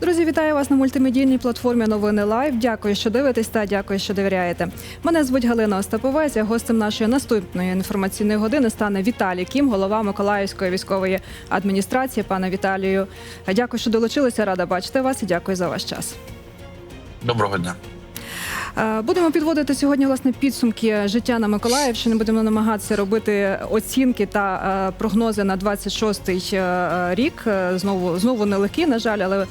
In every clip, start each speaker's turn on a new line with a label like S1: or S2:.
S1: Друзі, вітаю вас на мультимедійній платформі Новини Лайв. Дякую, що дивитесь та дякую, що довіряєте. Мене звуть Галина Остаповець. а Гостем нашої наступної інформаційної години стане Віталій Кім, голова Миколаївської військової адміністрації. Пане Віталію, дякую, що долучилися. Рада бачити вас і дякую за ваш час.
S2: Доброго дня.
S1: Е, Будемо підводити сьогодні власне підсумки життя на Миколаївщині. Будемо намагатися робити оцінки та е, прогнози на 26-й е, рік. Знову знову нелегкі, на жаль, але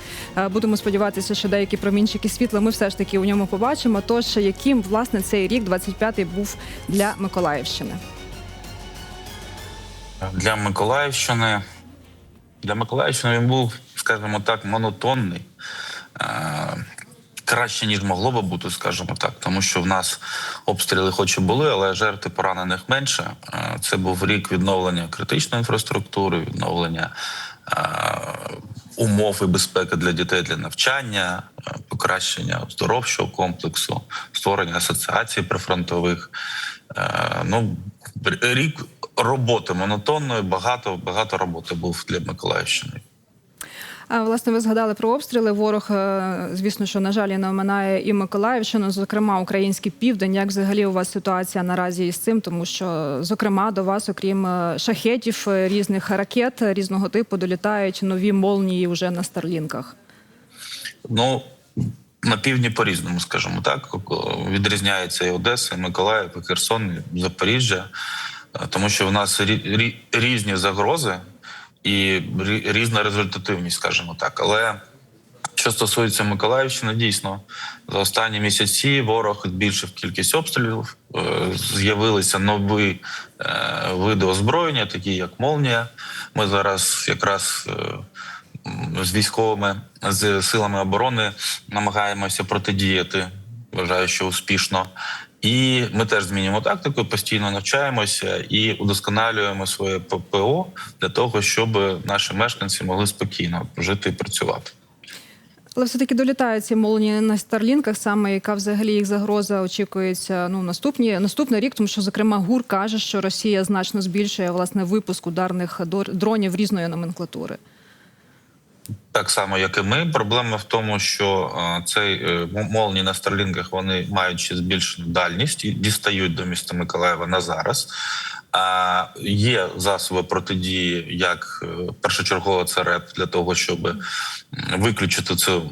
S1: будемо сподіватися, що деякі промінчики світла ми все ж таки у ньому побачимо. Тож яким власне цей рік, 25-й, був для Миколаївщини?
S2: Для Миколаївщини для Миколаївщини він був, скажімо так, монотонний. Краще ніж могло би бути, скажімо так, тому що в нас обстріли, хоч і були, але жертв поранених менше. Е, Це був рік відновлення критичної інфраструктури, відновлення е, умов і безпеки для дітей для навчання, е, покращення оздоровчого комплексу, створення асоціацій прифронтових. Ну рік роботи монотонної, багато багато роботи був для Миколаївщини.
S1: Власне, ви згадали про обстріли. Ворог, е, звісно, що на жаль, не оминає і Миколаївщину, зокрема український південь. Як взагалі у вас ситуація наразі із цим? Тому що, зокрема, до вас, окрім е, шахетів, е, різних ракет різного типу, долітають нові молнії вже на старлінках.
S2: Ну на півдні по-різному, скажімо так. Відрізняється і Одеса, і Миколаїв, і Херсон, і Запоріжжя, тому що в нас рі- рі- різні загрози і різна результативність, скажімо так. Але що стосується Миколаївщини, дійсно за останні місяці ворог збільшив кількість обстрілів. е, З'явилися нові е, види озброєння, такі як молнія. Ми зараз якраз е, з військовими з силами оборони намагаємося протидіяти. Вважаю, що успішно. І ми теж змінюємо тактику, постійно навчаємося і удосконалюємо своє ППО для того, щоб наші мешканці могли спокійно жити і працювати.
S1: Але все-таки долітають ці молнії на старлінках, саме яка взагалі їх загроза очікується ну наступні наступний рік, тому що зокрема ГУР каже, що Росія значно збільшує власне випуск ударних дронів різної номенклатури.
S2: Так само, як і ми. Проблема в тому, що е, цей молні на старлінгах вони мають ще збільшену дальність і дістають до міста Миколаєва на зараз. А є засоби протидії, як е, першочергово це РЕП для того, щоб виключити цю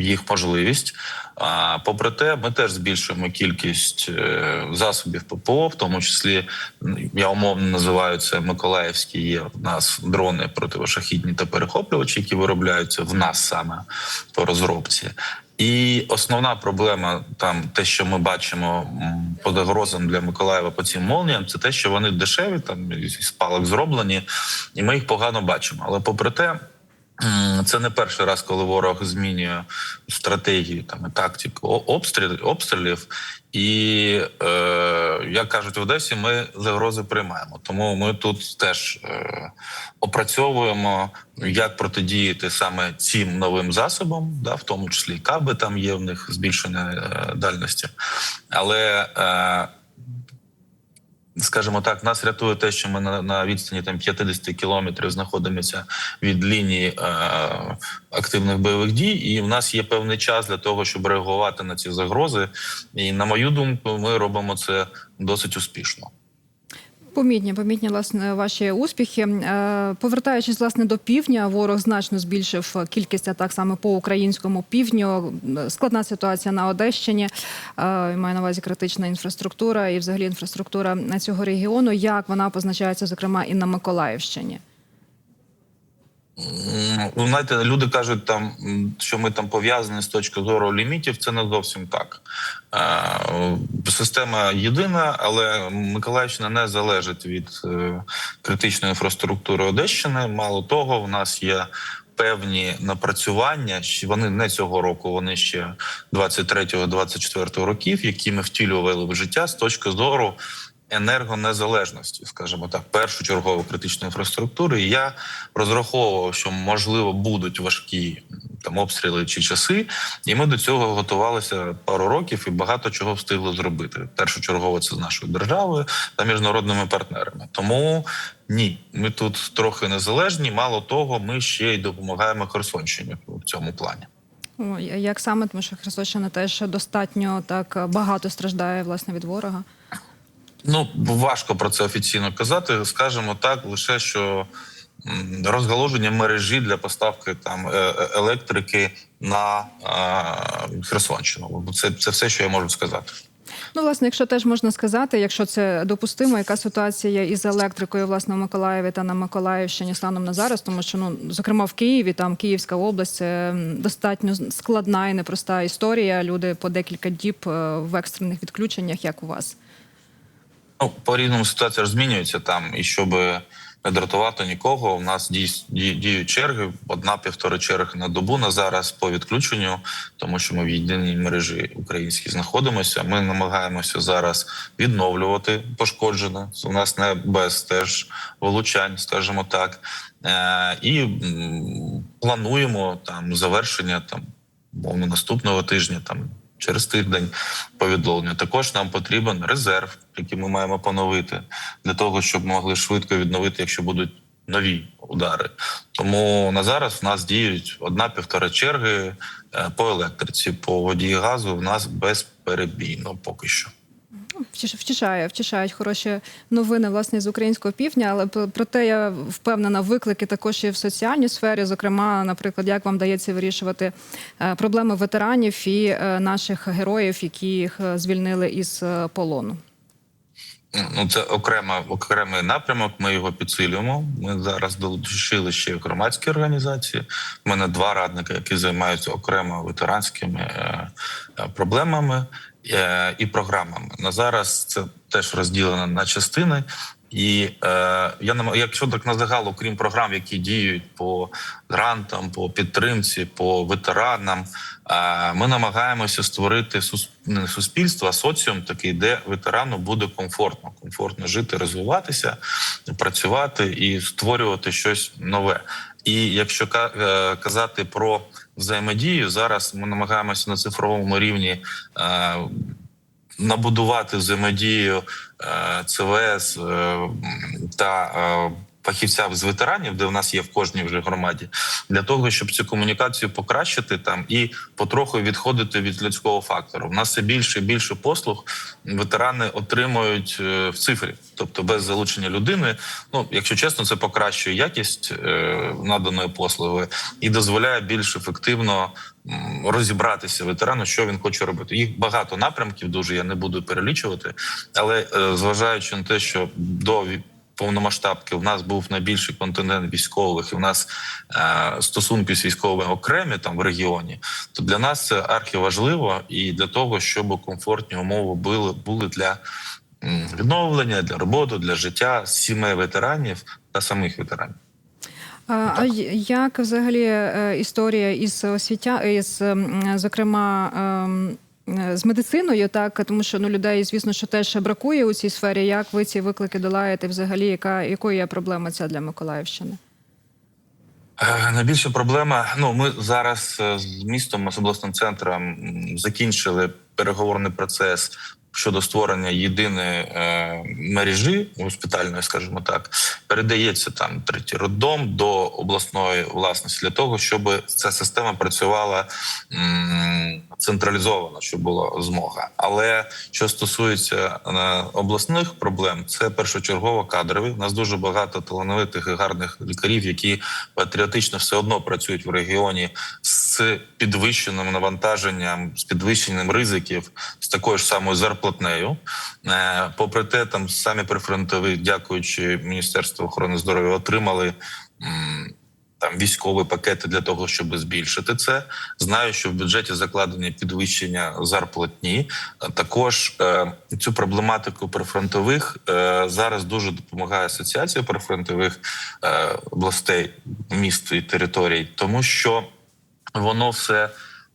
S2: їх можливість. А попри те, ми теж збільшуємо кількість е, засобів ППО, в тому числі я умовно називаю це Миколаївські. Є в нас дрони противошахідні та перехоплювачі, які виробляються в нас саме по розробці. І основна проблема там, те, що ми бачимо по загрозам для Миколаєва по цим молніям, це те, що вони дешеві, там із палок зроблені, і ми їх погано бачимо. Але попри те. Це не перший раз, коли ворог змінює стратегію там і тактику о- обстріл, обстрілів. І е, як кажуть в Одесі, ми загрози приймаємо. Тому ми тут теж е, опрацьовуємо, як протидіяти саме цим новим засобам, да, в тому числі каби там є в них збільшення е, дальності. Але е, скажімо так, нас рятує те, що ми на, на відстані там 50 кілометрів знаходимося від лінії е, активних бойових дій, і в нас є певний час для того, щоб реагувати на ці загрози. І на мою думку, ми робимо це досить успішно.
S1: Помітні, помітні власне ваші успіхи. Е, Повертаючись власне до півдня, ворог значно збільшив кількість атак саме по українському півдню. Складна ситуація на Одещині. Е, Маю на увазі критична інфраструктура і взагалі інфраструктура цього регіону. Як вона позначається, зокрема, і на Миколаївщині?
S2: Ну, знаєте, люди кажуть, там що ми там пов'язані з точки зору лімітів. Це не зовсім так. Е, Система єдина, але Миколаївщина не залежить від е, критичної інфраструктури Одещини. Мало того, в нас є. Певні напрацювання, вони не цього року, вони ще 23-24 років, які ми втілювали в життя з точки зору енергонезалежності, скажімо так, першочергово критичної інфраструктури. І я розраховував, що можливо будуть важкі там обстріли чи часи, і ми до цього готувалися пару років і багато чого встигли зробити. Першочергово це з нашою державою та міжнародними партнерами. Тому ні, ми тут трохи незалежні. Мало того, ми ще й допомагаємо Херсонщині в цьому плані.
S1: Як саме, тому що Херсонщина теж достатньо так багато страждає власне від ворога.
S2: Ну важко про це офіційно казати. Скажемо так, лише що розгалуження мережі для поставки там е- е- електрики на е- Херсонщину. Це, це все, що я можу сказати.
S1: Ну, власне, якщо теж можна сказати, якщо це допустимо, яка ситуація із електрикою власне в Миколаєві та на Миколаївщині станом на зараз, тому що ну зокрема в Києві, там Київська область, це достатньо складна і непроста історія. Люди по декілька діб е, в екстрених відключеннях, як у вас.
S2: Ну, по різному ситуація ж змінюється там, і щоб не дратувати нікого, у нас діють черги, одна-півтори черги на добу на зараз по відключенню, тому що ми в єдиній мережі українській знаходимося. Ми намагаємося зараз відновлювати пошкоджене. У нас не без теж вилучань, скажімо так, е- і плануємо там завершення там мовно наступного тижня там. Через тиждень повідомлення. Також нам потрібен резерв, який ми маємо поновити для того, щоб могли швидко відновити, якщо будуть нові удари. Тому на зараз в нас діють одна-півтора черги е, по електриці, по воді і газу. В нас безперебійно поки що.
S1: Втіш- Втішає, втішають хороші новини власне з українського півдня, але проте я впевнена, виклики також і в соціальній сфері. Зокрема, наприклад, як вам вдається вирішувати е, проблеми ветеранів і е, наших героїв, які їх е, звільнили із полону.
S2: Ну, це окрема окремий напрямок. Ми його підсилюємо. Ми зараз долучили ще громадські організації. У мене два радника, які займаються окремо ветеранськими проблемами і програмами. На зараз це теж розділено на частини. І е, я нам, якщо так на загал, окрім програм, які діють по грантам, по підтримці, по ветеранам, е, ми намагаємося створити сус- не суспільство, а соціум такий, де ветерану буде комфортно, комфортно жити, розвиватися, працювати і створювати щось нове. І якщо е, казати про взаємодію, зараз ми намагаємося на цифровому рівні. е, набудувати взаємодію е, ЦВС е, та е, фахівця з ветеранів, де в нас є в кожній вже громаді, для того, щоб цю комунікацію покращити там і потроху відходити від людського фактору. У нас все більше і більше послуг ветерани отримують е, в цифрі, тобто без залучення людини. Ну, якщо чесно, це покращує якість е, наданої послуги і дозволяє більш ефективно розібратися ветерану, що він хоче робити. Їх багато напрямків, дуже я не буду перелічувати, але е, зважаючи на те, що до повномасштабки в нас був найбільший континент військових, і в нас е, стосунки з військовими окремі там в регіоні, то для нас це архіважливо і для того, щоб комфортні умови були, були для відновлення, для роботи, для життя сімей ветеранів та самих ветеранів.
S1: А, а й- як взагалі е, історія із освіття, із зокрема. Е, З медициною, так тому що ну людей, звісно, що теж бракує у цій сфері. Як ви ці виклики долаєте? Взагалі, яка якою є проблема ця для Миколаївщини?
S2: Е, Найбільша проблема. Ну, ми зараз е, з містом, з обласним центром закінчили переговорний процес щодо створення єдиної е, мережі госпітальної, скажімо так, передається там третій роддом до обласної власності для того, щоб ця система працювала централізовано, щоб була змога. Але що стосується е, обласних проблем, це першочергово кадрові. У нас дуже багато талановитих і гарних лікарів, які патріотично все одно працюють в регіоні з підвищеним навантаженням, з підвищенням ризиків, з такою ж самою зарплатнею. Е, Попри те, там самі прифронтові, дякуючи Міністерству охорони здоров'я, отримали. Там військові пакети для того, щоб збільшити це. Знаю, що в бюджеті закладені підвищення зарплатні. Також е, цю проблематику прифронтових е, зараз дуже допомагає асоціація прифронтових е, областей, міст і територій, тому що воно все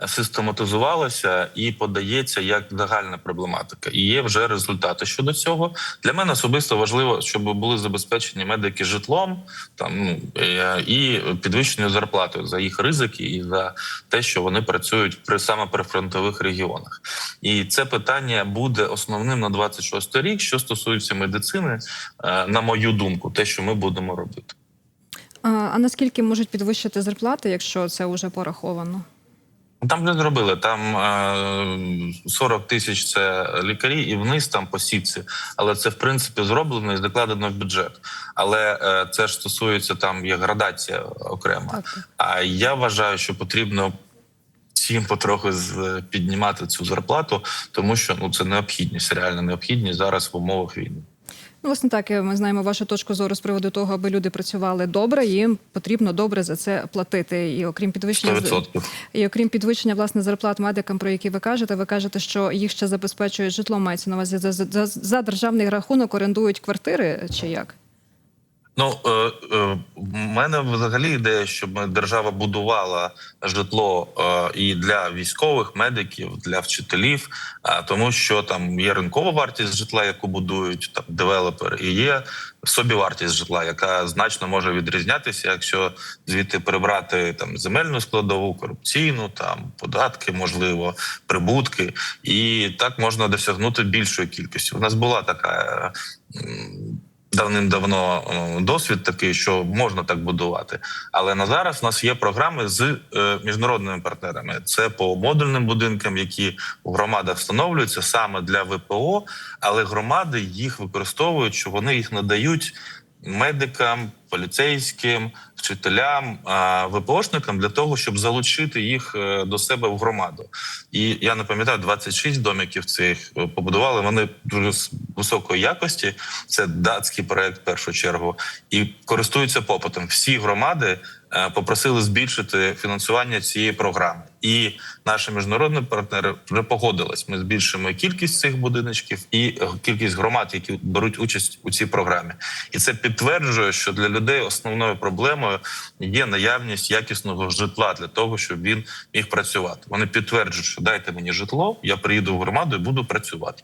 S2: систематизувалося і подається як загальна проблематика. І є вже результати щодо цього. Для мене особисто важливо, щоб були забезпечені медики житлом, там ну е, і підвищеною зарплатою за їх ризики і за те, що вони працюють при саме при фронтових регіонах. І це питання буде основним на 26 рік. Що стосується медицини, е, на мою думку, те, що ми будемо робити.
S1: А наскільки можуть підвищити зарплати, якщо це вже пораховано?
S2: Там вже зробили. Там е, 40 тисяч це лікарі, і вниз там по сітці. Але це в принципі зроблено і закладено в бюджет. Але е, це ж стосується там є градація окрема. А я вважаю, що потрібно всім потроху піднімати цю зарплату, тому що ну це необхідність, реальна необхідність зараз в умовах війни.
S1: Ну, власне, так е, ми знаємо вашу точку зору з приводу того, аби люди працювали добре. Їм потрібно добре за це платити. І окрім підвищення
S2: 100%.
S1: і окрім підвищення власне зарплат медикам, про які ви кажете, ви кажете, що їх ще забезпечують житло. Мається на увазі за, за, за державний рахунок орендують квартири чи як?
S2: Ну е, е, в мене взагалі ідея, щоб держава будувала житло е, і для військових, медиків, для вчителів, а тому що там є ринкова вартість житла, яку будують там девелопери, і є собівартість житла, яка значно може відрізнятися, якщо звідти прибрати там земельну складову, корупційну, там податки, можливо, прибутки, і так можна досягнути більшої кількості. У нас була така. е, Давним-давно е, досвід такий, що можна так будувати. Але на зараз у нас є програми з е, міжнародними партнерами. Це по модульним будинкам, які в громадах встановлюються саме для ВПО, але громади їх використовують, що вони їх надають медикам, поліцейським, вчителям, ВПОшникам для того, щоб залучити їх е, до себе в громаду. І я не пам'ятаю, 26 домиків цих е, побудували. Вони дуже високої якості. Це датський проект в першу чергу, і користуються попитом. Всі громади е, попросили збільшити фінансування цієї програми. І наші міжнародні партнери вже погодились. Ми збільшимо кількість цих будиночків і кількість громад, які беруть участь у цій програмі. І це підтверджує, що для людей основною проблемою є наявність якісного житла для того, щоб він міг працювати. Вони підтверджують, що дайте мені житло, я приїду в громаду і буду працювати.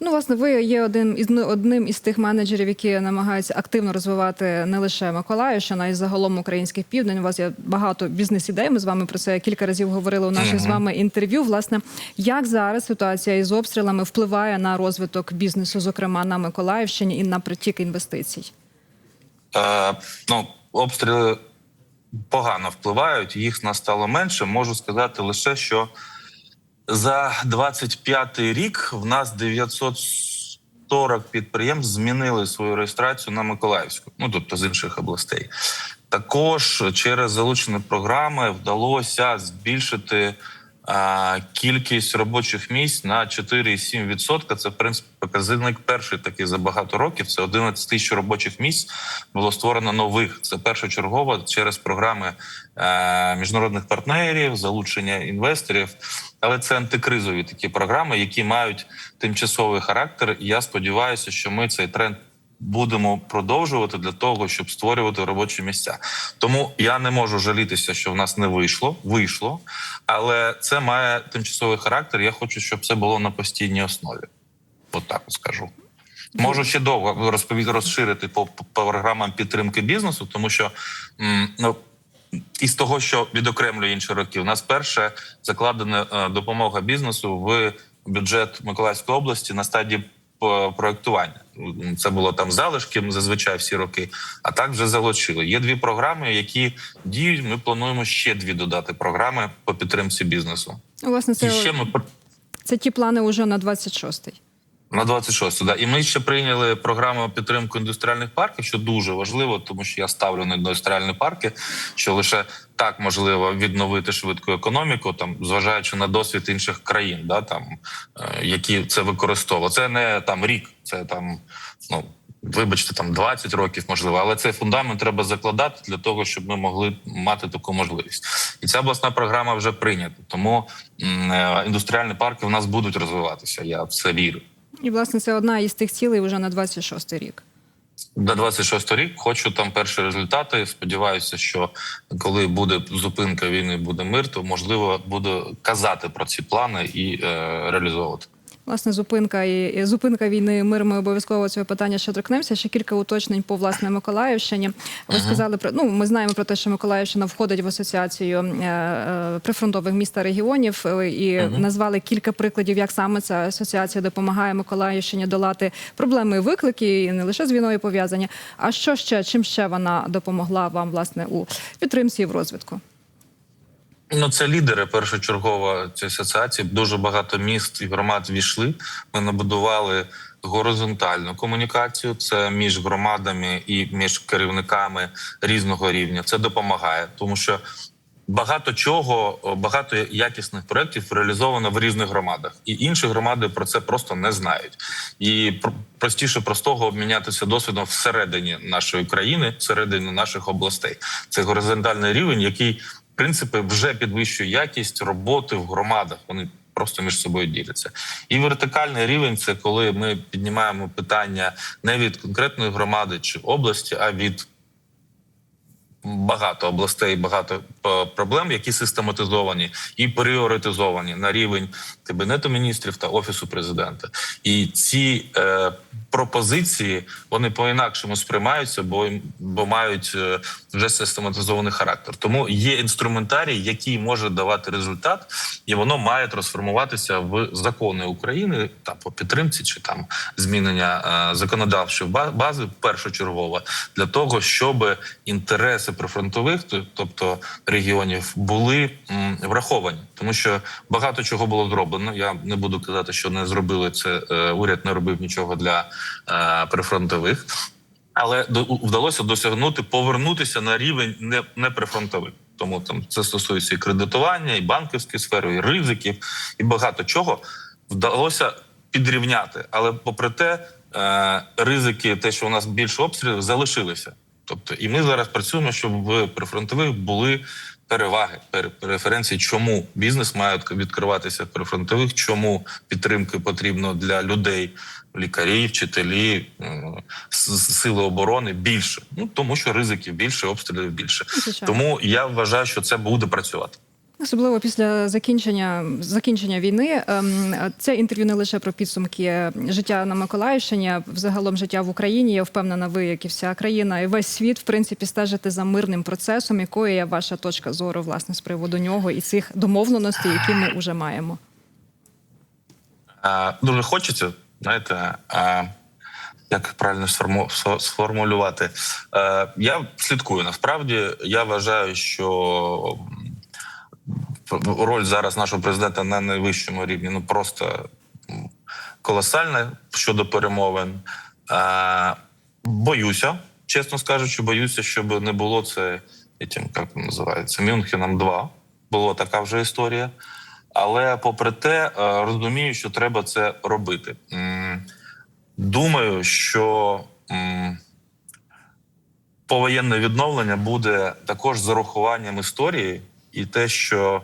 S1: Ну, власне, ви є один із одним із тих менеджерів, які намагаються активно розвивати не лише Миколаївщину, а й загалом український південь. У вас є багато бізнес-ідей. Ми з вами про це кілька разів говорили у наших з вами інтерв'ю. Власне, як зараз ситуація із обстрілами впливає на розвиток бізнесу, зокрема на Миколаївщині, і на притік інвестицій?
S2: Е, ну, обстріли погано впливають, їх нас стало менше. Можу сказати лише, що за 25-й рік в нас 940 підприємств змінили свою реєстрацію на Миколаївську, ну тобто з інших областей. Також через залучені програми вдалося збільшити кількість робочих місць на 4,7%. Це в принципі показник перший такий за багато років. Це 11 тисяч робочих місць було створено нових. Це першочергово через програми е, міжнародних партнерів, залучення інвесторів. Але це антикризові такі програми, які мають тимчасовий характер. І я сподіваюся, що ми цей тренд будемо продовжувати для того, щоб створювати робочі місця. Тому я не можу жалітися, що в нас не вийшло. Вийшло, але це має тимчасовий характер. Я хочу, щоб це було на постійній основі. От так скажу. Можу ще довго розповісти розширити по, по програмам підтримки бізнесу, тому що ну. Із того, що відокремлює інші роки, у нас перше закладена е, допомога бізнесу в бюджет Миколаївської області на стадії по- проектування. Це було там залишки зазвичай всі роки, а так вже залучили. Є дві програми, які діють. Ми плануємо ще дві додати програми по підтримці бізнесу.
S1: Власне,
S2: І ще ми
S1: це ті плани уже на 26-й.
S2: На 26 да. І ми ще прийняли програму підтримки індустріальних парків, що дуже важливо, тому що я ставлю на індустріальні парки, що лише так можливо відновити швидку економіку, там зважаючи на досвід інших країн, да там е, які це використовували. Це не там рік, це там ну. Вибачте, там 20 років можливо, але цей фундамент треба закладати для того, щоб ми могли мати таку можливість. І ця обласна програма вже прийнята. Тому е, індустріальні парки в нас будуть розвиватися. Я в це вірю.
S1: І власне це одна із тих цілей вже на 26-й рік.
S2: До 26 рік хочу там перші результати. Сподіваюся, що коли буде зупинка війни, буде мир, то можливо буду казати про ці плани і е, реалізовувати.
S1: Власне, зупинка і і зупинка війни мир. Ми обов'язково цього питання ще торкнемося. Ще кілька уточнень по власне Миколаївщині. Ви сказали про ну, ми знаємо про те, що Миколаївщина входить в асоціацію е, е, прифронтових міст та регіонів, е, і назвали кілька прикладів, як саме ця асоціація допомагає Миколаївщині долати проблеми і виклики, і не лише з війною пов'язані. А що ще чим ще вона допомогла вам власне у підтримці і в розвитку?
S2: Ну, це лідери першочергово цієї асоціації. Дуже багато міст і громад війшли. Ми набудували горизонтальну комунікацію. Це між громадами і між керівниками різного рівня. Це допомагає, тому що багато чого, багато якісних проєктів реалізовано в різних громадах, і інші громади про це просто не знають. І пр- простіше простого обмінятися досвідом всередині нашої країни, всередині наших областей. Це горизонтальний рівень, який в принципі вже підвищує якість роботи в громадах. Вони просто між собою діляться. І вертикальний рівень це коли ми піднімаємо питання не від конкретної громади чи області, а від багато областей, багато е, проблем, які систематизовані і пріоритизовані на рівень кабінету міністрів та офісу президента. І ці е, пропозиції вони по-інакшому сприймаються, бо бо мають е, вже систематизований характер. Тому є інструментарій, який може давати результат, і воно має трансформуватися в закони України та по підтримці чи там змінення е, законодавчої ба- бази першочергово для того, щоб інтереси прифронтових, тобто регіонів, були враховані, тому що багато чого було зроблено. Я не буду казати, що не зробили це. е, Уряд не робив нічого для е, прифронтових. Але вдалося досягнути повернутися на рівень не, не прифронтових. Тому там це стосується і кредитування, і банківської сфери, і ризиків, і багато чого вдалося підрівняти. Але попри те, е, ризики, те, що у нас більше обстрілів, залишилися. Тобто, і ми зараз працюємо, щоб в прифронтових були переваги, пер- преференції, чому бізнес має відкриватися в прифронтових, чому підтримки потрібно для людей, лікарі, вчителі, сили оборони більше. Ну тому що ризиків більше, обстрілів більше. Тому я вважаю, що це буде працювати.
S1: Особливо після закінчення закінчення війни. Ем, Це інтерв'ю не лише про підсумки життя на Миколаївщині, а взагалом життя в Україні. Я впевнена, ви, як і вся країна, і весь світ, в принципі, стежите за мирним процесом. Якою є ваша точка зору власне з приводу нього і цих домовленостей, які ми вже маємо?
S2: Дуже хочеться, знаєте, як правильно сформу- сформулювати. Е, я слідкую. Насправді, я вважаю, що роль зараз нашого президента на найвищому рівні ну просто колосальна щодо перемовин. Е, боюся, чесно скажучи, боюся, щоб не було це этим, як називається, Мюнхеном 2. Була така вже історія. Але попри те, е, розумію, що треба це робити. Думаю, що повоєнне відновлення буде також з урахуванням історії, і те, що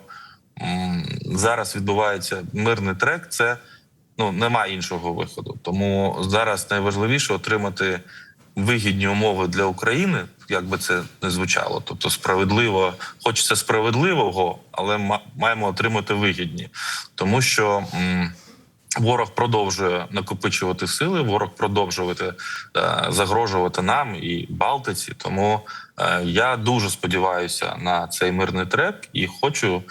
S2: зараз відбувається мирний трек, це ну немає іншого виходу. Тому зараз найважливіше отримати вигідні умови для України, як би це не звучало. Тобто, справедливо, хочеться справедливого, але ма- маємо отримати вигідні, тому що. Ворог продовжує накопичувати сили, ворог продовжувати е, загрожувати нам і Балтиці. Тому е, я дуже сподіваюся на цей мирний трек і хочу,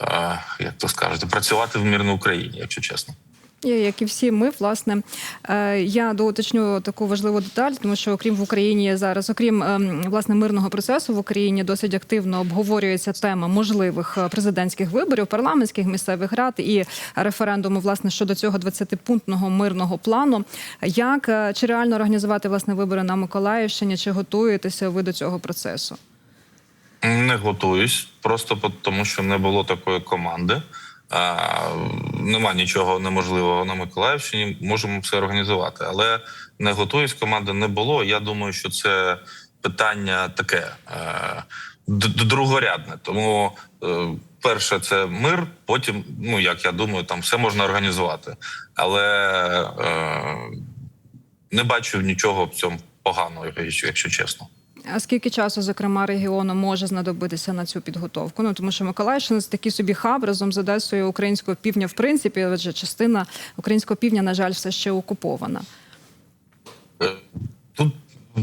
S2: е, як то скажете, працювати в мирній Україні, якщо чесно.
S1: І, Як і всі ми, власне, Е, я доуточню таку важливу деталь, тому що окрім в Україні зараз, окрім ем, власне мирного процесу в Україні, досить активно обговорюється тема можливих е, президентських виборів, парламентських місцевих рад і референдуму, власне, щодо цього 20-пунктного мирного плану. Як е, чи реально організувати власне вибори на Миколаївщині? Чи готуєтеся ви до цього процесу?
S2: Не готуюсь, просто тому, що не було такої команди. Нема нічого неможливого на Миколаївщині. Можемо все організувати, але не готуюсь. Команди не було. Я думаю, що це питання таке е, другорядне. Тому е, перше це мир. Потім, ну як я думаю, там все можна організувати, але е, не бачу нічого в цьому поганого, якщо чесно.
S1: А скільки часу, зокрема, регіону може знадобитися на цю підготовку? Ну тому що Миколаївщина це такий собі хаб разом з Одесою українського півдня, в принципі, адже частина українського півдня, на жаль, все ще окупована.
S2: Е, Тут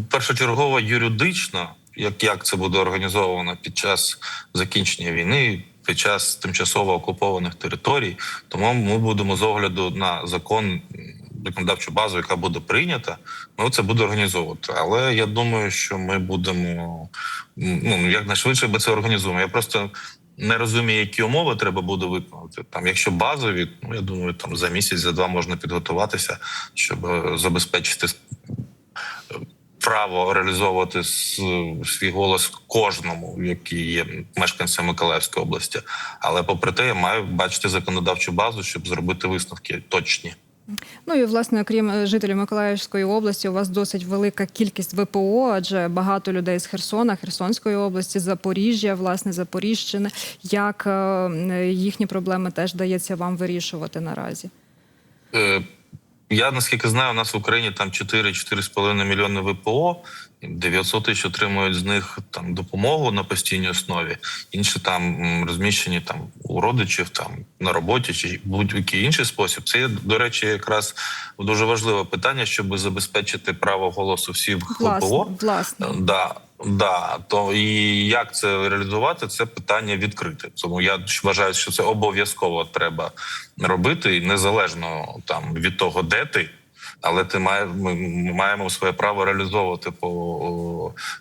S2: першочергово юридично, як, як це буде організовано під час закінчення війни, під час тимчасово окупованих територій, тому ми будемо з огляду на закон законодавчу базу, яка буде прийнята, ми це буде організовувати. Але я думаю, що ми будемо м, ну якнайшвидше ми це організуємо. Я просто не розуміє, які умови треба буде виконати. Там, якщо базові, ну я думаю, там за місяць, за два можна підготуватися, щоб е, забезпечити право реалізовувати свій голос кожному, який є мешканцем Миколаївської області. Але попри те, я маю бачити законодавчу базу, щоб зробити висновки точні.
S1: Ну і власне, крім е, жителів Миколаївської області, у вас досить велика кількість ВПО, адже багато людей з Херсона, Херсонської області, Запоріжжя, власне, Запоріжщини. Як е, їхні проблеми теж дається вам вирішувати наразі?
S2: Е, Я наскільки знаю, у нас в Україні там 4-4,5 мільйони ВПО. 900 тисяч отримують з них там допомогу на постійній основі. Інші там розміщені там у родичів, там на роботі чи будь-який інший спосіб. Це до речі, якраз дуже важливе питання, щоб забезпечити право голосу всіх
S1: Власне, власне.
S2: Да, да. То і як це реалізувати, це питання відкрите. Тому я вважаю, що це обов'язково треба робити, незалежно там від того, де ти. Але ти має, ми маємо своє право реалізовувати по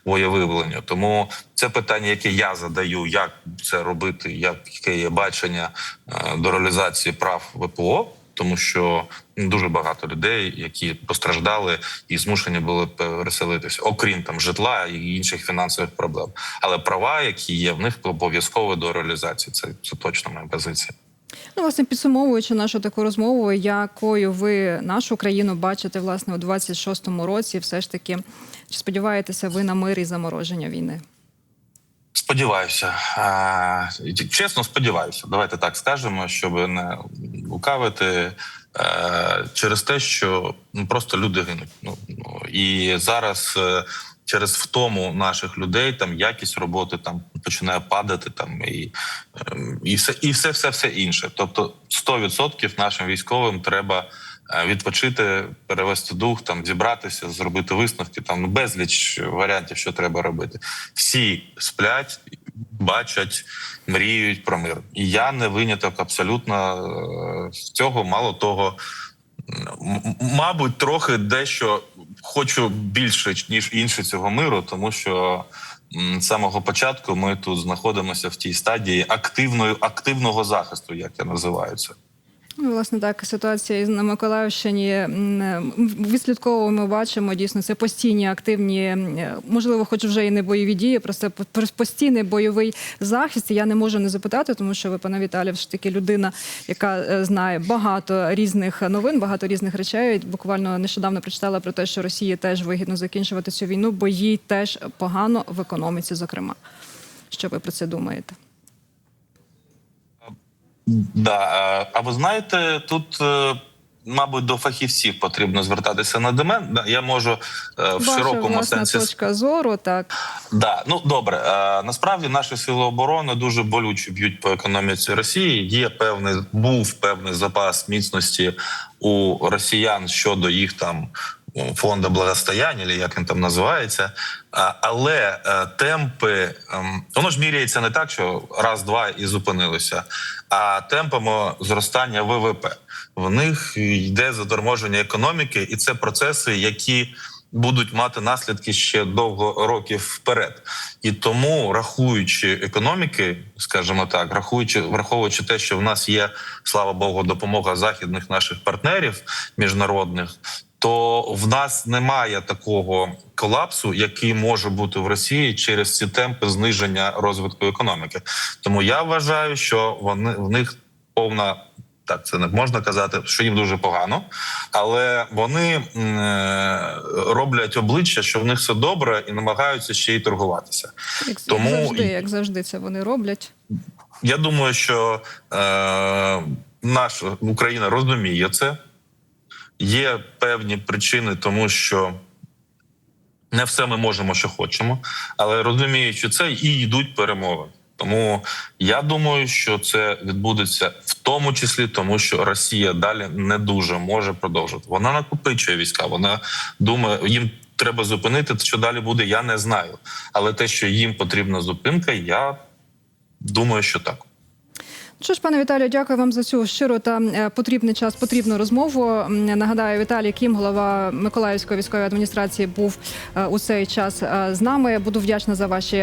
S2: о. Тому це питання, яке я задаю, як це робити, як яке є бачення е, до реалізації прав ВПО, тому що ну, дуже багато людей, які постраждали і змушені були переселитися, окрім там житла і інших фінансових проблем. Але права, які є в них, обов'язково до реалізації. Це, це точно моя позиція.
S1: Ну, власне, підсумовуючи нашу таку розмову, якою ви нашу країну бачите власне у 26-му році, все ж таки, чи сподіваєтеся ви на мир і замороження війни?
S2: Сподіваюся, чесно сподіваюся. Давайте так скажемо, щоб не лукавити через те, що ну, просто люди гинуть. Ну, ну і зараз е, через втому наших людей там якість роботи там починає падати. Там і, ем, і все, і все, все, все інше. Тобто, 100% нашим військовим треба. е, Відпочити, перевести дух, там зібратися, зробити висновки. Там ну, безліч варіантів, що треба робити. Всі сплять, бачать, мріють про мир. І я не виняток абсолютно е, з цього. Мало того, мабуть, трохи дещо хочу більше ніж інші цього миру, тому що з самого початку ми тут знаходимося в тій стадії активної активного захисту, як я називаю це.
S1: Ну, власне, так ситуація на Миколаївщині м, відслідковуємо, бачимо дійсно це постійні активні, можливо, хоч вже і не бойові дії, просто по- по- постійний бойовий захист. Я не можу не запитати, тому що ви, пане Віталію, все ж таки людина, яка е, знає багато різних новин, багато різних речей. Буквально нещодавно прочитала про те, що Росії теж вигідно закінчувати цю війну, бо їй теж погано в економіці, зокрема. Що ви про це думаєте?
S2: Да, е, а ви знаєте, тут. е, Мабуть, до фахівців потрібно звертатися на домен. Да, Я можу е, в
S1: Ваша
S2: широкому
S1: власна
S2: сенсі
S1: точка зору, так.
S2: Да, ну добре. Насправді наші сили оборони дуже болюче б'ють по економіці Росії. Є певний був певний запас міцності у росіян щодо їх там фонду благостояння, чи як він там називається. Але е, темпи ем, воно ж міряється не так, що раз-два і зупинилося, а темпами зростання ВВП. В них йде заторможення економіки, і це процеси, які будуть мати наслідки ще довго років вперед. І тому, рахуючи економіки, скажімо так, рахуючи, враховуючи те, що в нас є, слава Богу, допомога західних наших партнерів міжнародних. То в нас немає такого колапсу, який може бути в Росії через ці темпи зниження розвитку економіки. Тому я вважаю, що вони в них повна так, це не можна казати, що їм дуже погано, але вони е, роблять обличчя, що в них все добре, і намагаються ще й торгуватися.
S1: Як,
S2: Тому
S1: як завжди, як завжди, це вони роблять.
S2: Я думаю, що е, наша Україна розуміє це. Є певні причини, тому що не все ми можемо, що хочемо, але розуміючи це, і йдуть перемови. Тому я думаю, що це відбудеться в тому числі, тому що Росія далі не дуже може продовжити. Вона накопичує війська. Вона думає, їм треба зупинити. Що далі буде, я не знаю. Але те, що їм потрібна зупинка, я думаю, що так.
S1: Що ж, пане Віталію, дякую вам за цю щиру та е, потрібний час, потрібну розмову. Нагадаю, Віталій Кім, голова Миколаївської військової адміністрації, був е, у цей час е, з нами. Буду вдячна за ваші